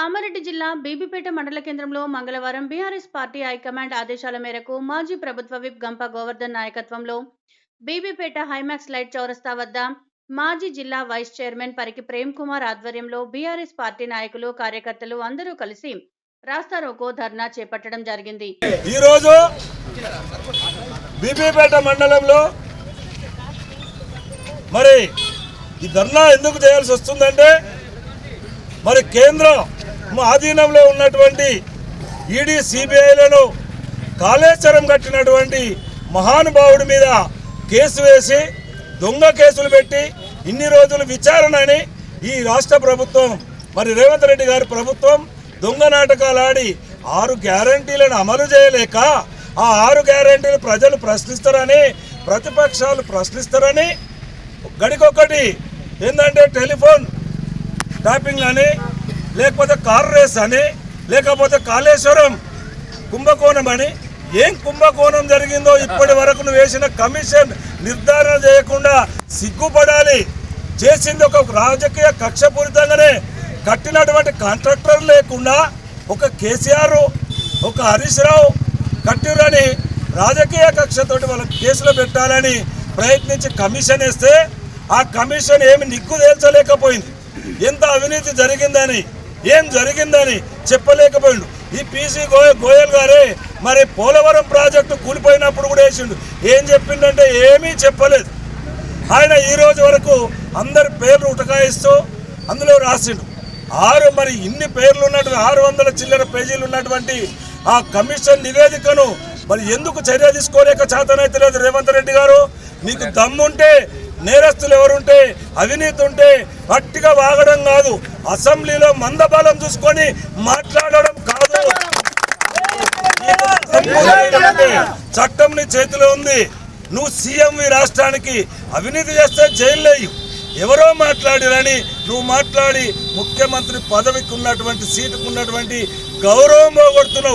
కామారెడ్డి జిల్లా బీబీపేట మండల కేంద్రంలో మంగళవారం బీఆర్ఎస్ పార్టీ హైకమాండ్ ఆదేశాల మేరకు మాజీ ప్రభుత్వ విప్ గంప గోవర్ధన్ నాయకత్వంలో బీబీపేట హైమాక్స్ లైట్ చౌరస్తా వద్ద మాజీ జిల్లా వైస్ చైర్మన్ పరికి ప్రేమ్ కుమార్ ఆధ్వర్యంలో బీఆర్ఎస్ పార్టీ నాయకులు కార్యకర్తలు అందరూ కలిసి రాస్తారోకో ధర్నా చేపట్టడం జరిగింది. ఈరోజు బీబీపేట మండలంలో మరి ఈ ధర్నా ఎందుకు చేయాల్సి వస్తుందంటే మరి కేంద్రం ఆధీనంలో ఉన్నటువంటి ఈడీ సిబిఐలను కాళేశ్వరం కట్టినటువంటి మహానుభావుడి మీద కేసు వేసి దొంగ కేసులు పెట్టి ఇన్ని రోజులు విచారణని ఈ రాష్ట్ర ప్రభుత్వం మరి రేవంత్ రెడ్డి గారి ప్రభుత్వం దొంగ నాటకాలు ఆడి ఆరు గ్యారంటీలను అమలు చేయలేక ఆ ఆరు గ్యారంటీలు ప్రజలు ప్రశ్నిస్తారని ప్రతిపక్షాలు ప్రశ్నిస్తారని గడికొకటి ఏంటంటే టెలిఫోన్ టాపింగ్ అని లేకపోతే కార్ రేస్ అని లేకపోతే కాళేశ్వరం కుంభకోణం అని ఏం కుంభకోణం జరిగిందో ఇప్పటి వరకు నువ్వు వేసిన కమిషన్ నిర్ధారణ చేయకుండా సిగ్గుపడాలి. చేసింది ఒక రాజకీయ కక్షపూరితంగానే కట్టినటువంటి కాంట్రాక్టర్ లేకుండా ఒక కేసీఆర్ ఒక హరీష్ రావు కట్టిరని రాజకీయ కక్షతోటి వాళ్ళ కేసులో పెట్టాలని ప్రయత్నించి కమిషన్ వేస్తే ఆ కమిషన్ ఏమి నిగ్గు తేల్చలేకపోయింది. ఎంత అవినీతి జరిగిందని ఏం జరిగిందని చెప్పలేకపోయిండు. ఈ పీసీ గోయల్ గోయల్ గారే మరి పోలవరం ప్రాజెక్టు కూలిపోయినప్పుడు కూడా వేసిండు. ఏం చెప్పిండంటే ఏమీ చెప్పలేదు. ఆయన ఈ రోజు వరకు అందరి పేర్లు ఉటకాయిస్తూ అందులో రాసిండు. ఆరు మరి ఇన్ని పేర్లు ఉన్నటువంటి ఆరు వందల చిల్లర పేజీలు ఉన్నటువంటి ఆ కమిషన్ నివేదికను మరి ఎందుకు చర్య తీసుకోలేక చేతనైతే లేదు రేవంత్ రెడ్డి గారు? మీకు దమ్ముంటే నేరస్తులు ఎవరుంటే అవినీతి ఉంటే గట్టిగా వాగడం కాదు. అసెంబ్లీలో మందబలం చూసుకొని మాట్లాడడం కాదు. చట్టంని చట్టం నీ చేతిలో ఉంది. నువ్వు సీఎం ఈ రాష్ట్రానికి అవినీతి చేస్తే జైల్లో ఎవరో మాట్లాడిరని నువ్వు మాట్లాడి ముఖ్యమంత్రి పదవికి ఉన్నటువంటి సీటుకు ఉన్నటువంటి గౌరవం పోగొడుతున్నావు.